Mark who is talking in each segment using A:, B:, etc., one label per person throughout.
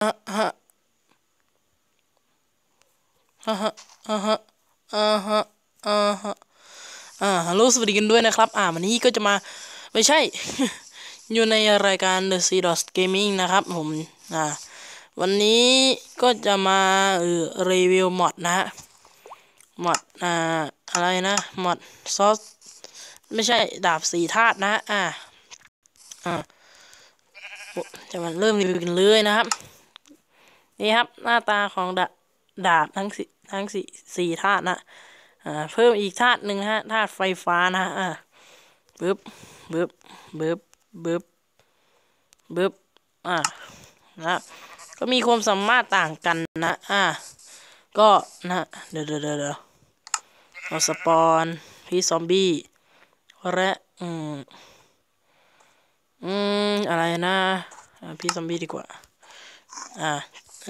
A: ฮะฮะอ่าฮะอ่าฮะอ่าฮะอ่าฮะอ่าฮัลโหลสวัสดีกันด้วยนะครับ อ่าวันนี้ก็จะมา ไม่ใช่ อยู่ในรายการ The Sea Dot Gaming นะครับผมอ่าวันนี้ก็จะมาเออรีวิวมอดนะฮะมอดอ่าอะไรนะมอดซอสไม่ใช่ดาบสีธาตุนะฮะอ่าอ่าจะมาเริ่มรีวิวกันเลยนะครับ นี่ครับหน้าตาของดาดาบทั้งสี่ทั้งสี่สี่ธาตุนะอ่าเพิ่มอีกธาตุหนึ่งนะฮะธาตุไฟฟ้านะอ่าบึ๊บบึ๊บบึ๊บบึ๊บบึ๊บอ่านะก็มีความสามารถต่างกันนะอ่าก็นะเดี๋ยวเดี๋ยวเดี๋ยวเราสปอนพี่ซอมบี้และอืมอืมอะไรนะพี่ซอมบี้ดีกว่า อ่า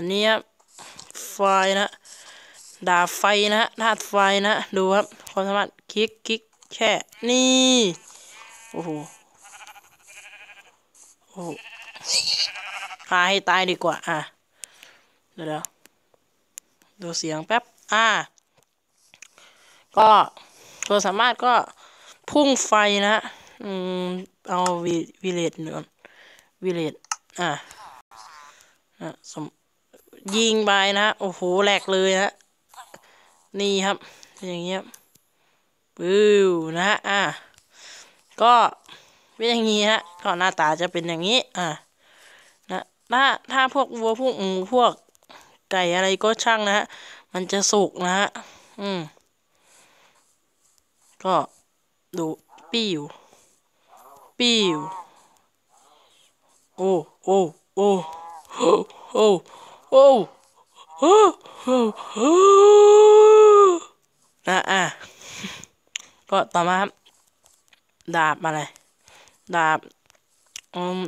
A: อันนี้ครับไฟนะดาบไฟนะธาตุไฟนะ ดูครับความสามารถคลิกคลิกแค่นี่ โอ้โหโอ้โหฆ่าให้ตายดีกว่า อะ เดี๋ยวดูเสียงแป๊บ อ่าก็ตัวสามารถก็พุ่งไฟนะอืมเอาวิวเลตหนึ่งวิเลตอะอะสม ยิงไปนะโอ้โห แหลกเลยนะนี่ครับ อย่างเงี้ยปื้วนะฮะ อะ ก็เป็นอย่างงี้ฮะ ก็หน้าตาจะเป็นอย่างนี้ อะ นะ ถ้า ถ้าพวกวัวพวกหมูพวกไก่อะไรก็ช่างนะฮะ มันจะสุกนะฮะ อืม ก็ดูปิ้วปิ้วโอ้ โอ้ โอ้ โอ้ โอ้โอ้โอ้นะอะก็ต่อมาครับ ดาบอะไร ดาบอืม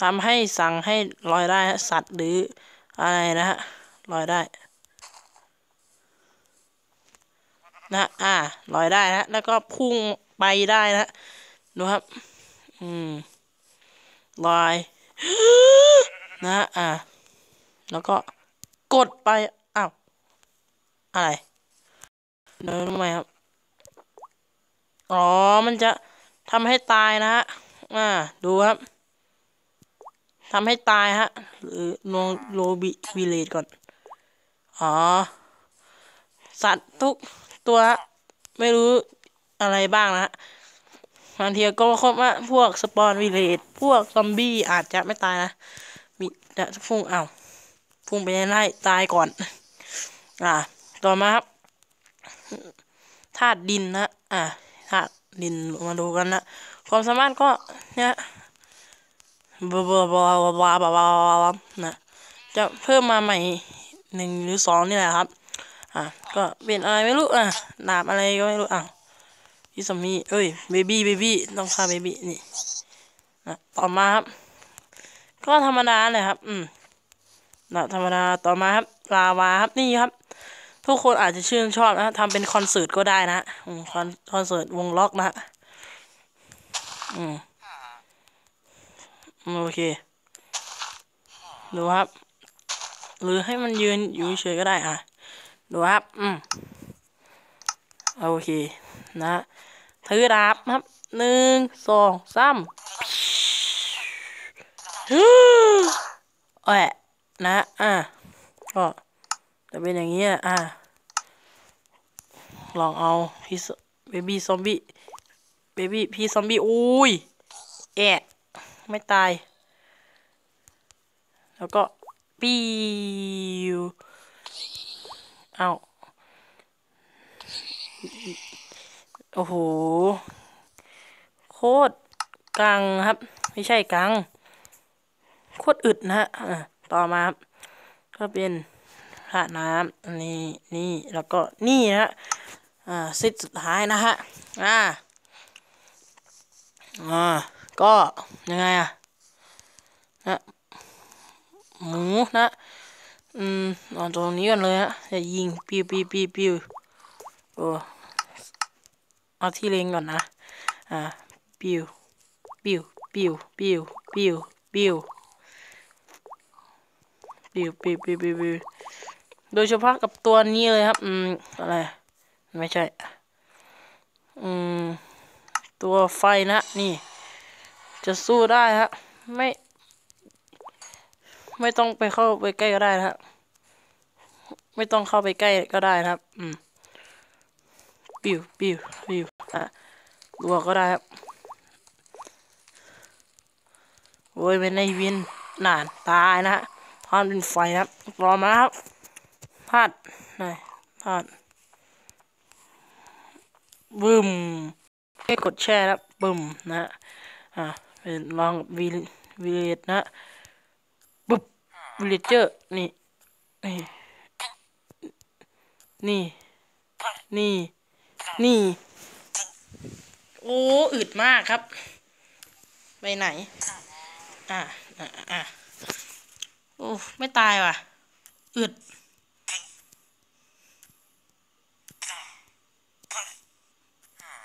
A: ทำให้สั่งให้ลอยได้สัตว์หรืออะไรนะฮะลอยได้นะอ่าลอยได้นะแล้วก็พุ่งไปได้นะดูครับ อืมลอย นะอ่า แล้วก็กดไปอ้าวอะไรเดินทำไมครับ อ๋อ มันจะทำให้ตายนะฮะ อ่า ดูครับทำให้ตายฮะ หรือโลโลบิวิเลตก่อน อ๋อ สัตว์ทุกตัวไม่รู้อะไรบ้างนะฮะบางทีก็ครบว่าพวกสปอนวิเลตพวกซอมบี้อาจจะไม่ตายนะ มีแต่พุ่งเอา พุ่งไปไล่ตายก่อน อ่า ต่อมาครับธาตุดินนะ อ่าธาตุดินมาดูกันนะความสามารถก็เนี่ยบลาบลาบลาบลาบลาบลานะจะเพิ่มมาใหม่หนึ่งหรือสองนี่แหละครับ อ่าก็เป็นอะไรไม่รู้ อะ ดาบอะไรก็ไม่รู้ อะพี่สมีเอ้ย เบบี้ เบบี้ ต้องฆ่าเบบี้ นี่นะต่อมาครับ ก็ธรรมดาเลยครับ อืม นะธรรมดาต่อมาครับลาวาครับนี่ครับ ทุกคนอาจจะชื่นชอบนะทำเป็นคอนเสิร์ตก็ได้นะคอนคอนเสิร์ตวงล็อกนะอืมโอเค ดูครับ หรือให้มันยืนอยู่เฉยก็ได้อะ ดูครับ อืมโอเคนะถือดาบครับหนึ่งสองสามฮึแอะ นะ อะก็จะเป็นอย่างนี้อะ ลองเอาพี่เบบี้ซอมบี้เบบี้พี่ซอมบี้อุ้ยแอะไม่ตาย แล้วก็ปิวเอาโอ้โห โคตรกังครับ ไม่ใช่กัง โคตรอึดนะฮะ ต่อมาครับก็เป็นพระน้ำอันนี้นี่แล้วก็นี่นะฮะอ่าเซตสุดท้ายนะฮะอ่าอ่าก็ยังไงอะนะหมูนะอืมเอาตรงนี้กันเลยฮะจะยิงปิวปิวปิวปิวโอ้เอาที่เล็งก่อนนะอ่าปิวปิวปิวปิวปิวปิว ปิวปิวปิวปิวปิวโดยเฉพาะกับตัวนี้เลยครับ อืม อะไร ไม่ใช่ อืม ตัวไฟนะนี่ จะสู้ได้ฮะ ไม่ ไม่ต้องไปเข้าไปใกล้ก็ได้นะฮะ ไม่ต้องเข้าไปใกล้ก็ได้นะครับ อืม ปิวปิวปิวอะรัวก็ได้ครับโอ้ยเป็นในวินนานตายนะฮะ พานเป็นไฟนะครับรอมาครับพลาดหน่พลาดบึ้มให้กดแช่นะบึ้มนะอ่าเป็นลองวีวีเลตนะปุ๊บวีเลเจอร์นี่นี่นี่นี่นี่โอ้อึดมากครับ ไปไหน อะอะอะ โอ้ไม่ตายว่ะ อึด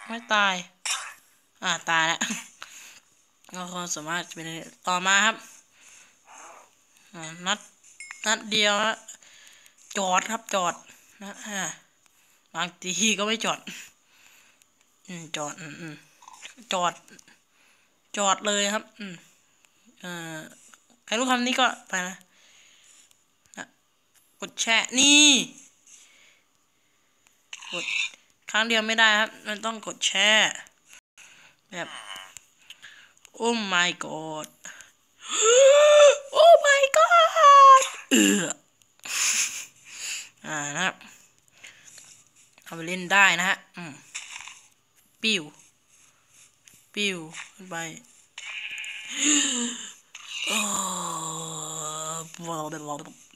A: ไม่ตาย อ่าตายแล้วก็ความสามารถเป็นต่อมาครับนัดนัดเดียวฮะจอดครับจอดนะฮะบางทีก็ไม่จอด อืมจอดอืมจอด จอดเลยครับ อืมเอ่ อใครรู้คำนี้ก็ไปนะนะกดแชร์นี่กดครั้งเดียวไม่ได้ครับ มันต้องกดแชร์แบบโอ้ my god โอ้ my god เอออ่านะครับเอาไปเล่นได้นะฮะอืมปิ้วปิ้วขึ้นไป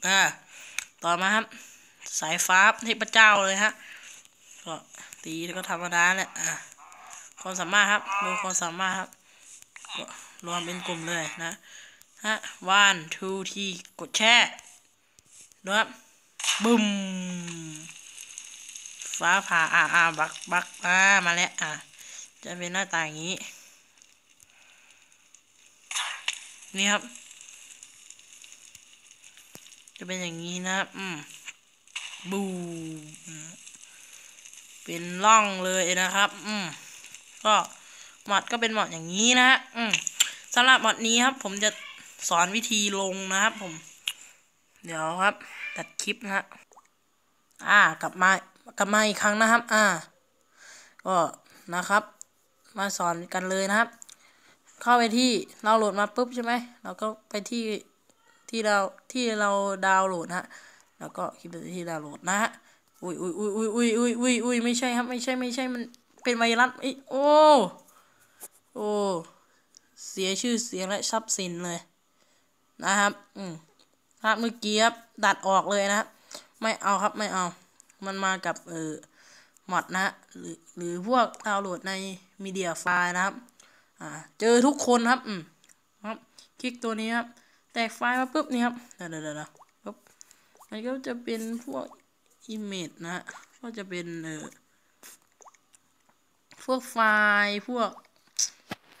A: อ่าต่อมาครับ สายฟ้าเทพเจ้าเลยฮะก็ตีแล้วก็ธรรมดาแหละอ่าความสามารถครับดูความสามารถครับรวมเป็นกลุ่มเลยนะฮะ one two ที่กดแช่ดูครับบึ้มฟ้าผ่าอ่าอ่าบักบักอ่ามาแล้วอ่าจะเป็นหน้าตาอย่างนี้ นี่ครับ จะเป็นอย่างนี้นะครับอืมบูมเป็นร่องเลยนะครับ อืมก็หมอดก็เป็นหมอดอย่างนี้นะฮะอืมสำหรับหมอดนี้ครับ ผมจะสอนวิธีลงนะครับ ผม เดี๋ยวครับ ตัดคลิปนะฮะอ่ากลับมากลับมาอีกครั้งนะครับ อ่า ก็นะครับ มาสอนกันเลยนะครับ เข้าไปที่เราโหลดมาปุ๊บใช่ไหมเราก็ไปที่ ที่เราที่เราดาวน์โหลดนะฮะแล้วก็คลิกไปที่ดาวน์โหลดนะฮะอุ้ยอุ้ยอุ้ยอุ้ยอุ้ยอุ้ยอุ้ยอุ้ยไม่ใช่ครับไม่ใช่ไม่ใช่มันเป็นไวรัสไอโอ้โอ้เสียชื่อเสียงและทรัพย์สินเลยนะครับ อืมครับเมื่อกี้ครับดัดออกเลยนะครับไม่เอาครับไม่เอา มันมากับเออมอดนะหรือหรือพวกดาวน์โหลดในมีเดียไฟล์นะครับ อ่า เจอทุกคนครับ อืมครับ คลิกตัวนี้ครับ ตกไฟล์มาปุ๊บนี่ครับเดี๋ยวเดี๋ยวปุ๊บมันก็จะเป็นพวก image นะ ก็จะเป็นเออพวกไฟล์พวก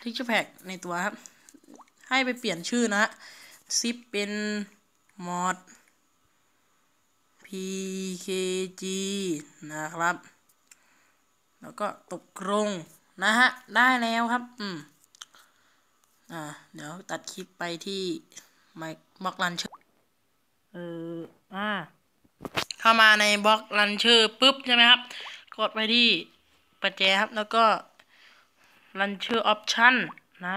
A: texture pack ในตัวครับ ให้ไปเปลี่ยนชื่อนะฮะซิปเป็น mod pkg นะครับ แล้วก็ตกลงนะฮะ ได้แล้วครับ อืม อ่า เดี๋ยวตัดคลิปไปที่ ไมบล็อกลันเชอร์เอออ่าเข้ามาในบล็อกลันเชอร์ปุ๊บใช่ไหมครับ กดไปที่ประแจครับ แล้วก็ลันเชอร์ออปชั่นนะ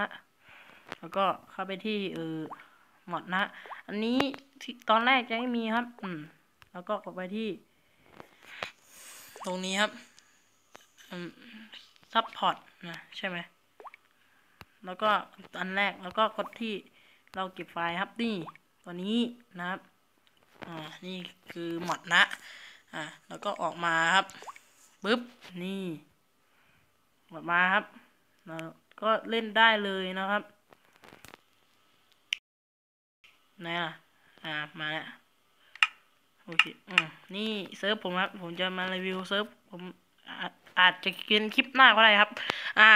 A: แล้วก็เข้าไปที่เออหมดนะ อันนี้ที่ตอนแรกจะไม่มีครับ อืม แล้วก็กดไปที่ ตรงนี้ครับอืมซัพพอร์ตนะ ใช่ไหม แล้วก็อันแรกแล้วก็กดที่ เราเก็บไฟล์ครับนี่ตัวนี้นะครับอ่านี่คือหมดนะอ่าแล้วก็ออกมาครับปึ๊บนี่ออกมาครับแล้วก็เล่นได้เลยนะครับนะอ่ามาแล้วโอเคอืมนี่เซิร์ฟผมครับผมจะมารีวิวเซิร์ฟผมอาจอาจจะเกินคลิปหน้าก็ได้ครับ อ่า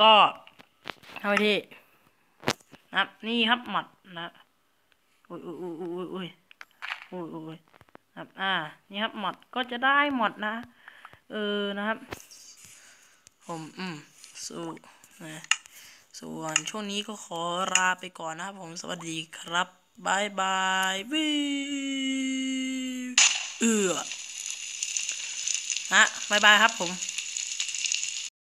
A: ก็เข้าไปที่ นะครับ นี่ครับหมัดนะกอุ้ยอุ้ยอุ้ยอุ้ยอุ้ยอุ้ยอุ้ยครับ อ่า นี่ครับหมดก็จะได้หมดนะ เออ นะครับ ผม อืม สู้นะส่วนช่วงนี้ก็ขอลาไปก่อนนะครับผม สวัสดีครับบายบายวิเอือฮะบายบายครับผม